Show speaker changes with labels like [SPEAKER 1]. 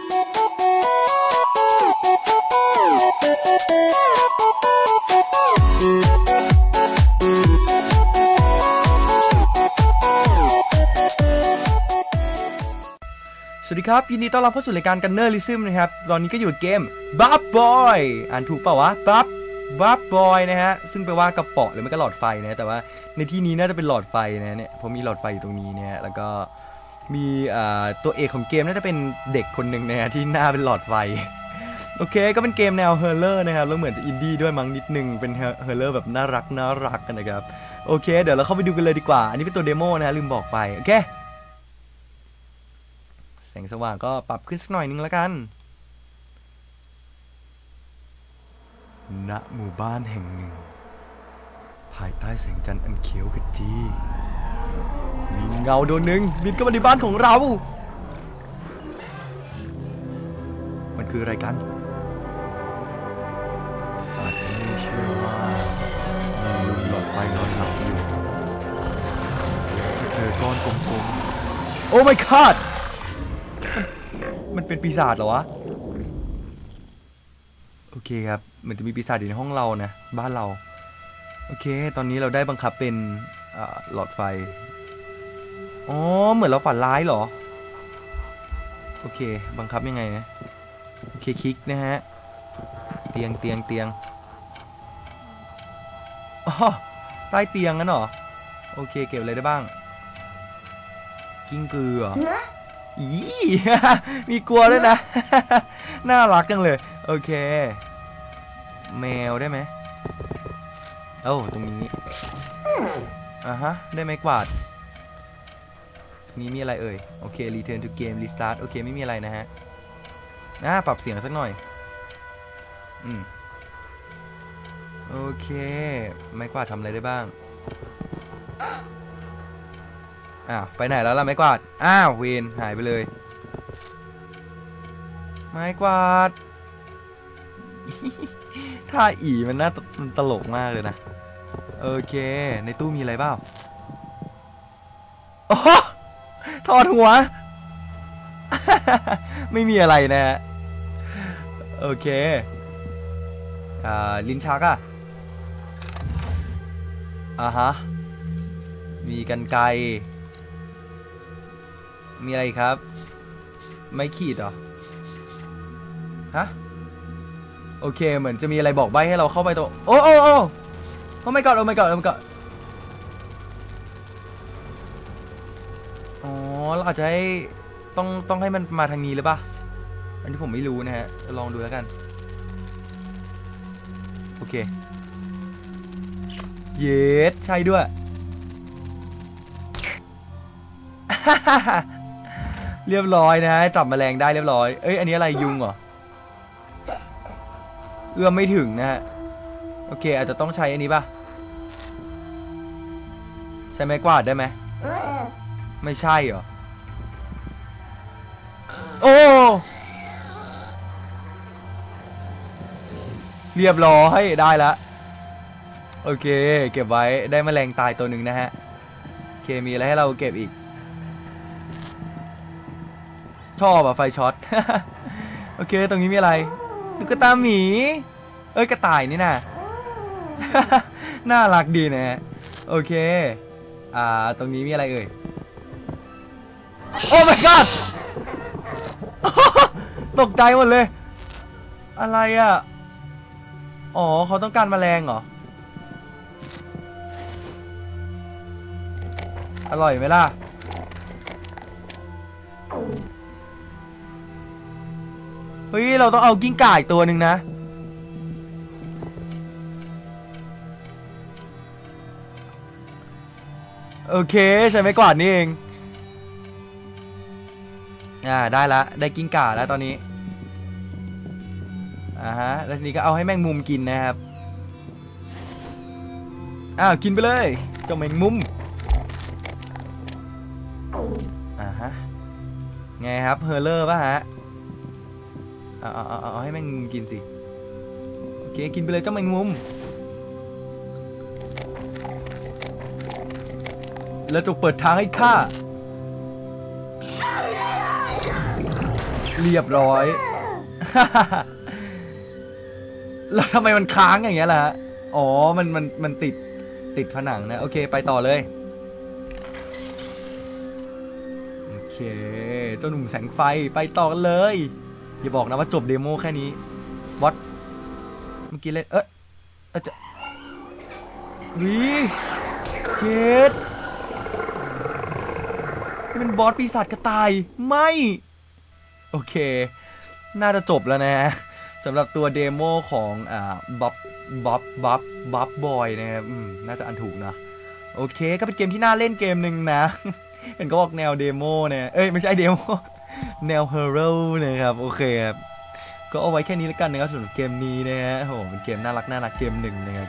[SPEAKER 1] สวัสดีครับยินดีต้อนรับเข้าสู่รายการกันเนอร์ลิซึมนะครับ ตอนนี้ก็อยู่กับเกมบัฟบอยอ่านถูกเปล่าวะบัฟบัฟบอยนะฮะ ซึ่งแปลว่ากระป๋อหรือไม่ก็หลอดไฟนะ แต่ว่าในที่นี้น่าจะเป็นหลอดไฟนะเนี่ยเพราะมีหลอดไฟอยู่ตรงนี้เนี่ยแล้วก็ มีตัวเอกของเกมน่าจะเป็นเด็กคนหนึ่งนะฮะที่หน้าเป็นหลอดไฟ โอเค ก็เป็นเกมแนวเฮอร์เลอร์นะครับ แล้วเหมือนจะอินดี้ด้วยมั้งนิดนึง เป็นเฮอร์เลอร์แบบน่ารักน่ารักกันนะครับ โอเค เดี๋ยวเราเข้าไปดูกันเลยดีกว่า อันนี้เป็นตัวเดโมนะฮะลืมบอกไป โอเค แสงสว่างก็ปรับขึ้นสักหน่อยนึงแล้วกัน ณ หมู่บ้านแห่งหนึ่ง ภายใต้แสงจันทร์อันเขียวขจี เงาดวงหนึ่งบินเข้ามาในบ้านของเรา มันคืออะไรกันอาจจะไม่เชื่อว่ามีลุงหลอดไฟนอนหลับอยู่เจอก้อนกลมๆ โอ้ my god มันเป็นปีศาจเหรอวะ โอเคครับเหมือนจะมีปีศาจอยู่ในห้องเรานะ บ้านเรา โอเค ตอนนี้เราได้บังคับเป็นหลอดไฟ อ๋อ เหมือนเราฝันร้ายเหรอ โอเค บังคับยังไงนะ โอเค คลิกนะฮะ เตียงเตียงเตียงอ๋อใต้เตียงงั้นเหรอ โอเค เก็บอะไรได้บ้าง กิ้งกือเหรออีมีกลัวด้วยนะ น่ารักจังเลย โอเค แมวได้ไหมโอ้าตรงนี้อะฮะ ได้ไหมกวาดตรง นี้มีอะไรเอ่ย โอเค return to game restart โอเค ไม่มีอะไรนะฮะน่าปรับเสียงสักหน่อย อืม โอเค ไม้กวาดทำอะไรได้บ้าง อ้าว ไปไหนแล้วล่ะ ไม้กวาด อ้าวเวนหายไปเลย ไม้กวาดท่าอีมันน่ามันตลกมากเลยนะ โอเค ในตู้มีอะไรเปล่าโอ้ ถอดหัว ไม่มีอะไรนะฮะ โอเค อ่า ลิ้นชักอะอ่าฮะ มีกันไกมีอะไรครับ ไม่ขีดเหรอ ฮะ โอเค เหมือนจะมีอะไรบอกใบให้เราเข้าไปตัว โอ้โอ้โอ้โอ้ไม่กอดโอ้ไม่กอดโอ้ไม่กอด เราอาจจะให้ต้องต้องให้มันมาทางนี้หรือปะอันนี้ผมไม่รู้นะฮะ ลองดูแล้วกัน โอเค เยสใช่ด้วย เรียบร้อยนะฮะ จับแมลงได้เรียบร้อย เอ้ย อันนี้อะไรยุงเหรอ เอื้อมไม่ถึงนะฮะ โอเค อาจจะต้องใช้อันนี้ปะใช้ไม้กวาดได้ไหม ไม่ใช่เหรอ เรียบร้อยได้ละโอเค เก็บไว้ได้แมลงตายตัวหนึ่งนะฮะโอเคมีอะไรให้เราเก็บอีก ชอบอะไฟช็อต โอเค ตรงนี้มีอะไรตุ๊กตาหมี เอ้ยกระต่ายนี่นะ น่ารักดีนะฮะโอเค อ่า ตรงนี้มีอะไรเอ่ย โอ้ my god ตกใจหมดเลย อะไรอะ อ๋อเขาต้องการแมลงเหรอ อร่อยไหมล่ะ เฮ้ย เราต้องเอากิ้งก่าอีกตัวหนึ่งนะโอเคใช่ไหมกวาดนี่เอง อ่าได้ละ ได้กิ้งก่าแล้วตอนนี้ อ่าฮะแล้วทีนี้ก็เอาให้แมงมุมกินนะครับอ้าวกินไปเลยเจ้าแมงมุมอ่าฮะไงครับเฮอร์เลอร์ป่ะฮะเอาเอาเอาเอาให้แมงมุมกินสิโอเคกินไปเลยเจ้าแมงมุมแล้วจงเปิดทางให้ข้าเรียบร้อย แล้วทำไมมันค้างอย่างเงี้ยล่ะฮะอ๋อ มัน มัน มันติด ติดผนังนะ โอเค ไปต่อเลย โอเค เจ้าหนุ่มแสงไฟ ไปต่อกันเลย อย่าบอกนะว่าจบเดโมแค่นี้วัดเมื่อกี้เล่น เอ๊ะอะจะวิเคสนี่เป็นบอสปีศาจกระต่าย ไม่ โอเค น่าจะจบแล้วนะฮะ สำหรับตัวเดโมของอ่าบ๊อบบ๊อบบ๊อบบ๊อบบอยนะครับน่าจะอันถูกนะ โอเค ก็เป็นเกมที่น่าเล่นเกมหนึ่งนะ เห็นก็บอกแนวเดโมเนี่ย เอ้ย ไม่ใช่เดโม แนวเฮอร์โร่นะครับ โอเคครับ ก็เอาไว้แค่นี้แล้วกันนะครับสำหรับเกมนี้นะฮะโหเป็นเกมน่ารักน่ารักเกมหนึ่งนะครับ